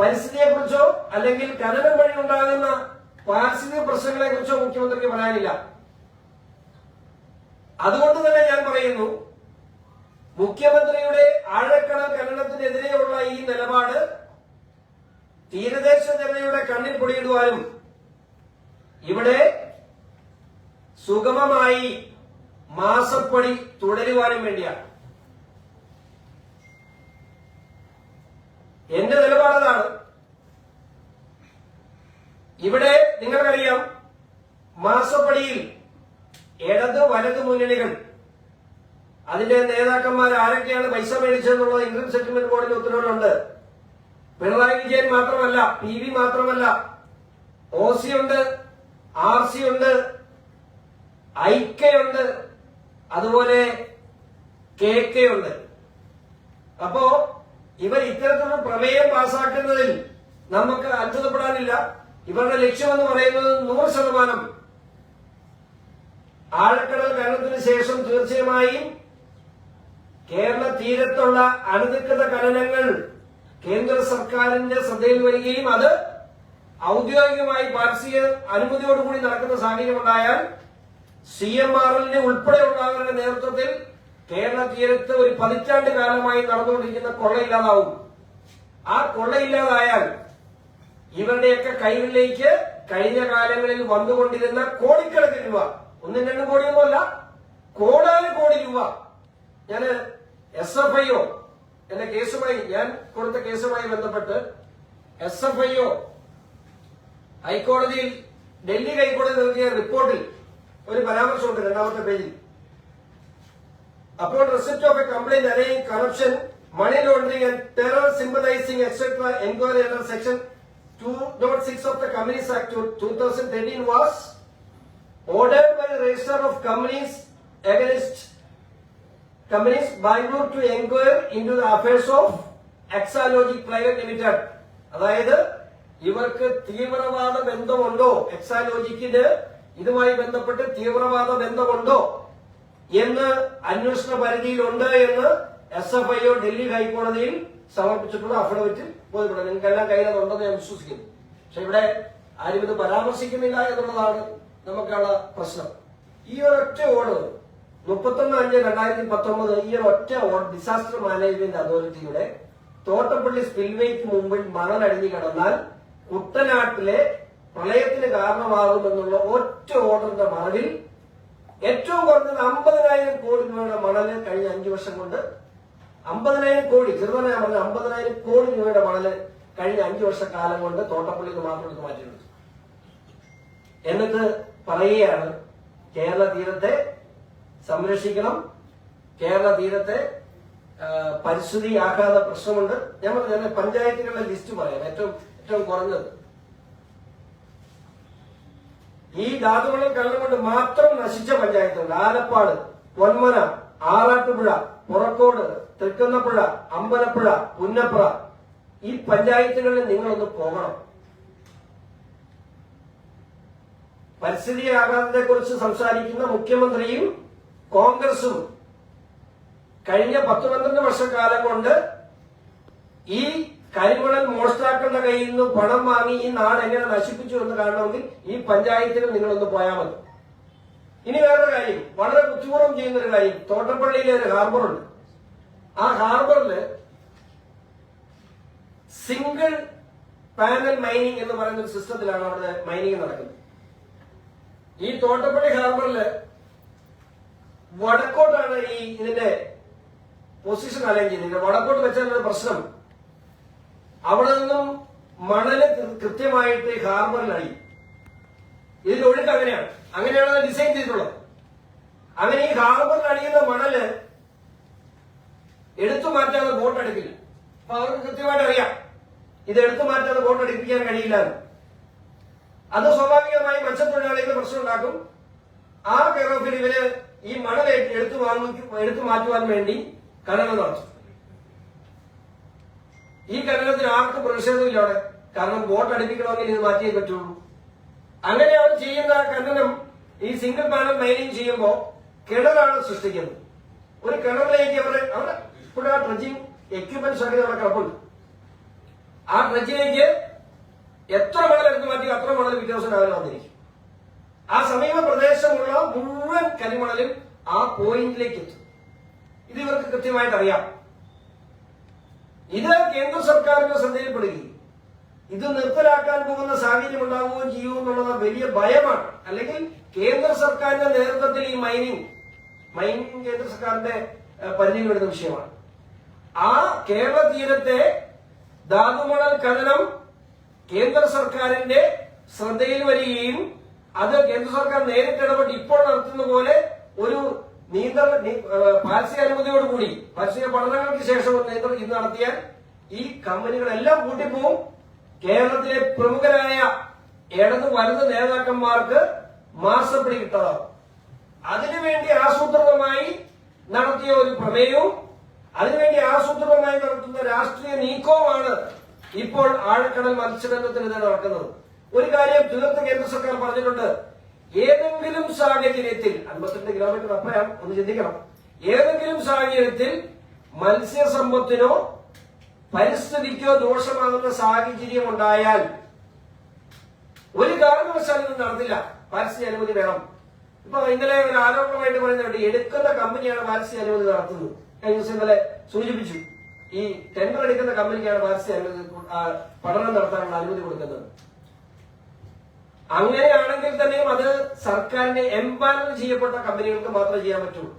പരിസ്ഥിതിയെ കുറിച്ചോ അല്ലെങ്കിൽ ഖനനം വഴി ഉണ്ടാകുന്ന പാരിസ്ഥിതിക പ്രശ്നങ്ങളെ കുറിച്ചോ മുഖ്യമന്ത്രിക്ക് പറയാനില്ല. അതുകൊണ്ട് തന്നെ ഞാൻ പറയുന്നു മുഖ്യമന്ത്രിയുടെ ആഴക്കടൽ ഖനനത്തിനെതിരെയുള്ള ഈ നിലപാട് തീരദേശ ജനതയുടെ കണ്ണിൽ പൊടിയിടുവാനും ഇവിടെ സുഗമമായി മാസപ്പണി തുടരുവാനും വേണ്ടിയാണ്. എന്റെ നിലപാടതാണ് ഇവിടെ നിങ്ങൾക്കറിയാം മാസപ്പടിയിൽ ഇടത് വലത് മുന്നണികൾ അതിന്റെ നേതാക്കന്മാർ ആരൊക്കെയാണ് പൈസ മേടിച്ചതെന്നുള്ളത് ഇൻകം സെറ്റിൽമെന്റ് ബോർഡിന്റെ ഉത്തരവിലുണ്ട്. പിണറായി വിജയൻ മാത്രമല്ല പി വി മാത്രമല്ല ഒ സി ഉണ്ട് ആർ സി ഉണ്ട് ഐക്കയുണ്ട് അതുപോലെ കെ കെ ഉണ്ട്. അപ്പോ ഇവർ ഇത്തരത്തിലുള്ള പ്രമേയം പാസാക്കുന്നതിൽ നമുക്ക് അത്ഭുതപ്പെടാനില്ല. ഇവരുടെ ലക്ഷ്യമെന്ന് പറയുന്നത് നൂറ് ശതമാനം ആഴക്കടൽ ഖനനത്തിന് ശേഷം തീർച്ചയായും കേരള തീരത്തുള്ള അനധികൃത ഖനനങ്ങൾ കേന്ദ്ര സർക്കാരിന്റെ ശ്രദ്ധയിൽ വരികയും അത് ഔദ്യോഗികമായി പാർശ്വിക അനുമതിയോടുകൂടി നടക്കുന്ന സാഹചര്യം ഉണ്ടായാൽ സി എം ആർ എല്ലിന് ഉൾപ്പെടെയുള്ളവരുടെ നേതൃത്വത്തിൽ കേരള തീരത്ത് ഒരു പതിറ്റാണ്ട് കാലമായി നടന്നുകൊണ്ടിരിക്കുന്ന കൊള്ളയില്ലാതാവും. ആ കൊള്ളയില്ലാതായാൽ ഇവരുടെയൊക്കെ കൈകളിലേക്ക് കഴിഞ്ഞ കാലങ്ങളിൽ വന്നുകൊണ്ടിരുന്ന കോടിക്കണക്കിന് രൂപ ഒന്നും രണ്ടും കോടിയൊന്നുമല്ല കോടാനും കോടി രൂപ. ഞാൻ എസ് എഫ് ഐ ഒ എന്റെ കേസുമായി ഞാൻ കൊടുത്ത കേസുമായി ബന്ധപ്പെട്ട് എസ് എഫ് ഐ ഒ ഹൈക്കോടതിയിൽ ഡൽഹി ഹൈക്കോടതി നൽകിയ റിപ്പോർട്ടിൽ ഒരു പരാമർശമുണ്ട് രണ്ടാമത്തെ പേജിൽ. അപ്പോൾ receipt of a complaint alleging corruption money laundering and terror sympathising etcetera enquiry under section two of act two thousand thirteen was ordered by the Register of Companies against companies Bangalore to inquire into the affairs of Exalogic Private Limited. അതായത് ഇവർക്ക് തീവ്രവാദ ബന്ധമുണ്ടോ എക്സാലോജിക്കിന് ഇതുമായി ബന്ധപ്പെട്ട് തീവ്രവാദ ബന്ധമുണ്ടോ എന്ന് അന്വേഷണ പരിധിയിലുണ്ട് എന്ന് S F I O Delhi ഹൈക്കോടതിയിൽ സമർപ്പിച്ചിട്ടുള്ള അഫിഡവിറ്റിൽ ബോധ്യപ്പെടും നിങ്ങൾക്ക് എല്ലാം കയ്യിലതുണ്ടെന്ന് ഞാൻ വിശ്വസിക്കുന്നു. പക്ഷെ ഇവിടെ ആരും ഇത് പരാമർശിക്കുന്നില്ല എന്നുള്ളതാണ് നമുക്കുള്ള പ്രശ്നം. ഈ ഒരൊറ്റ ഓർഡർ മുപ്പത്തൊന്ന് അഞ്ച് രണ്ടായിരത്തി പത്തൊമ്പത് ഈ ഒറ്റ ഓർഡർ ഡിസാസ്റ്റർ മാനേജ്മെന്റ് അതോറിറ്റിയുടെ തോട്ടപ്പള്ളി സ്പിൽവേക്ക് മുമ്പിൽ മണലടിഞ്ഞു കിടന്നാൽ കുട്ടനാട്ടിലെ പ്രളയത്തിന് കാരണമാകുമെന്നുള്ള ഒറ്റ ഓർഡറിന്റെ മറവിൽ ഏറ്റവും കുറഞ്ഞത് അമ്പതിനായിരം കോടി രൂപയുടെ മണൽ കഴിഞ്ഞ അഞ്ചു വർഷം കൊണ്ട് അമ്പതിനായിരം കോടി ചെറുതനായ പറഞ്ഞ അമ്പതിനായിരം കോടി രൂപയുടെ മണൽ കഴിഞ്ഞ അഞ്ചു കാലം കൊണ്ട് തോട്ടപ്പള്ളിക്ക് മാത്രം എടുത്ത് മാറ്റിയിട്ടുണ്ട്. എന്നിട്ട് പറയുകയാണ് കേരള തീരത്തെ സംരക്ഷിക്കണം കേരള തീരത്തെ പരിസ്ഥിതി ആഘാത പ്രശ്നമുണ്ട്. ഞാൻ പറഞ്ഞു പഞ്ചായത്തുകളുടെ ലിസ്റ്റ് പറയാം. ഏറ്റവും ഏറ്റവും കുറഞ്ഞത് ഈ ധാതുവെള്ളം കള്ളം കൊണ്ട് മാത്രം നശിച്ച പഞ്ചായത്തുണ്ട്. ആലപ്പാട് പൊന്മന ആറാട്ടുപുഴ പുറക്കോട് തൃക്കുന്നപ്പുഴ അമ്പലപ്പുഴ പുന്നപ്പുറ ഈ പഞ്ചായത്തുകളിൽ നിങ്ങളൊന്ന് പോകണം. പരിസ്ഥിതി ആഘാതത്തെ കുറിച്ച് സംസാരിക്കുന്ന മുഖ്യമന്ത്രിയും കോൺഗ്രസും കഴിഞ്ഞ പത്ത് പന്ത്രണ്ട് വർഷക്കാലം കൊണ്ട് ഈ കരിമണൽ മോഷ്ടാക്കളുടെ കയ്യിൽ നിന്ന് പണം വാങ്ങി ഈ നാട് എങ്ങനെ നശിപ്പിച്ചു എന്ന് കാണണമെങ്കിൽ ഈ പഞ്ചായത്തിൽ നിങ്ങളൊന്ന് പോയാൽ മതി. ഇനി വേറൊരു കാര്യം. വളരെ ബുദ്ധിപൂർവം ചെയ്യുന്ന ഒരു കാര്യം. തോട്ടപ്പള്ളിയിലെ ഒരു ഹാർബറുണ്ട് ആ ഹാർബറിൽ സിംഗിൾ പാനൽ മൈനിങ് എന്ന് പറയുന്ന ഒരു സിസ്റ്റത്തിലാണ് അവിടെ മൈനിങ് നടക്കുന്നത്. ഈ തോട്ടപ്പള്ളി ഹാർബറിൽ വടക്കോട്ടാണ് ഈ ഇതിന്റെ പൊസിഷൻ അലൈൻ ചെയ്തിരിക്കുന്നത് വടക്കോട്ട് വെച്ചാൽ പ്രശ്നം. അവിടെ നിന്നും മണൽ കൃത്യമായിട്ട് ഹാർബറിലായി. ഇതിന്റെ ഒഴുക്ക് അങ്ങനെയാണ്. അങ്ങനെയാണ് ഡിസൈൻ ചെയ്തിട്ടുള്ളത്. അങ്ങനെ ഈ ഹാർബറിൽ അടിയുന്ന മണൽ എടുത്തു മാറ്റാതെ ബോട്ട് എടുക്കില്ല. അപ്പൊ അവർക്ക് കൃത്യമായിട്ട് അറിയാം. ഇത് എടുത്തു മാറ്റാതെ ബോട്ട് എടുപ്പിക്കാൻ കഴിയില്ല. അത് സ്വാഭാവികമായി മത്സ്യത്തൊഴിലാളികൾ പ്രശ്നം ഉണ്ടാക്കും. ആ കേരളത്തിൽ ഇവർ ഈ മണൽ എടുത്തു വാങ്ങി എടുത്തു മാറ്റുവാൻ വേണ്ടി കടകൾ നടത്തും. ഈ ഖനനത്തിന് ആർക്കും പ്രതിഷേധമില്ല അവിടെ. കാരണം വോട്ട് അടുപ്പിക്കണമെങ്കിൽ ഇത് മാറ്റിയേ പറ്റുള്ളൂ. അങ്ങനെ അവർ ചെയ്യുന്ന ഖനനം ഈ സിംഗിൾ പാനൽ മൈനിങ് ചെയ്യുമ്പോൾ കിണറാണ് സൃഷ്ടിക്കുന്നത്. ഒരു കിണറിലേക്ക് അവർ അവിടെ ഇവിടെ ട്രജിങ് എക്യുപ്മെന്റ്സ് ഒക്കെ അവിടെ കിടപ്പുണ്ട്. ആ ഡ്രഡ്ജിലേക്ക് എത്ര മണൽ എടുത്ത് മാറ്റി അത്ര മണൽ വിദ്യാഭ്യാസം രാവിലെ വന്നിരിക്കും. ആ സമീപ പ്രദേശമുള്ള മുഴുവൻ കരിമണലും ആ പോയിന്റിലേക്ക് എത്തും. ഇത് ഇവർക്ക് കൃത്യമായിട്ട് അറിയാം ഇത് കേന്ദ്ര സർക്കാരിന്റെ ശ്രദ്ധയിൽപ്പെടുകയും ഇത് നിർത്തലാക്കാൻ പോകുന്ന സാഹചര്യം ഉണ്ടാവുകയും ചെയ്യൂ എന്നുള്ളത് വലിയ ഭയമാണ്. അല്ലെങ്കിൽ കേന്ദ്ര സർക്കാരിന്റെ നേതൃത്വത്തിൽ ഈ മൈനിങ് മൈനിങ് കേന്ദ്ര സർക്കാരിന്റെ പരിധിയിൽ വരുന്ന വിഷയമാണ്. ആ കേരള തീരത്തെ ധാതുമണൽ ഖനനം കേന്ദ്ര സർക്കാരിന്റെ ശ്രദ്ധയിൽ വരികയും അത് കേന്ദ്ര സർക്കാർ നേരിട്ട് ഇടപെട്ട് ഇപ്പോൾ നടത്തുന്ന പോലെ ഒരു നിയന്ത്രണ നി- ഏഹ് കൂടി അനുമതിയോടുകൂടി പാരിസ്ഥിതിക പഠനങ്ങൾക്ക് ശേഷം നീന്തൽ ഇന്ന് നടത്തിയാൽ ഈ കമ്പനികളെല്ലാം കൂട്ടിപ്പോവും. കേരളത്തിലെ പ്രമുഖരായ ഇടത് വലത് നേതാക്കന്മാർക്ക് മാസപ്പിടി കിട്ടതാവും. അതിനുവേണ്ടി ആസൂത്രിതമായി നടത്തിയ ഒരു പ്രമേയവും അതിനുവേണ്ടി ആസൂത്രിതമായി നടത്തുന്ന രാഷ്ട്രീയ നീക്കവുമാണ് ഇപ്പോൾ ആഴക്കടൽ മത്സ്യബന്ധത്തിനെതിരെ നടക്കുന്നത്. ഒരു കാര്യം തീർത്ത് കേന്ദ്ര സർക്കാർ പറഞ്ഞിട്ടുണ്ട്. ഏതെങ്കിലും സാഹചര്യത്തിൽ അൻപത്തിരണ്ട് കിലോമീറ്റർ അപ്പുറം ഒന്ന് ചിന്തിക്കണം. ഏതെങ്കിലും സാഹചര്യത്തിൽ മത്സ്യസമ്പത്തിനോ പരിസ്ഥിതിക്കോ ദോഷമാകുന്ന സാഹചര്യം ഉണ്ടായാൽ ഒരു കാരണവശാലും ഇത് നടത്തില്ല അനുമതി വേണം. ഇപ്പൊ ഇന്നലെ ഒരു ആരോപണമായിട്ട് പറയുന്നുണ്ട് എടുക്കുന്ന കമ്പനിയാണ് പാരിസ്ഥിതിക അനുമതി നടത്തുന്നത്. കഴിഞ്ഞ ദിവസം ഇന്നലെ സൂചിപ്പിച്ചു. ഈ ടെൻഡർ എടുക്കുന്ന കമ്പനിക്കാണ് പാരിസ്ഥിതിക അനുമതി പഠനം നടത്താനുള്ള അനുമതി കൊടുക്കുന്നത്. അങ്ങനെയാണെങ്കിൽ തന്നെയും അത് സർക്കാരിന്റെ എംപാനൽ ചെയ്യപ്പെട്ട കമ്പനികൾക്ക് മാത്രമേ ചെയ്യാൻ പറ്റുള്ളൂ.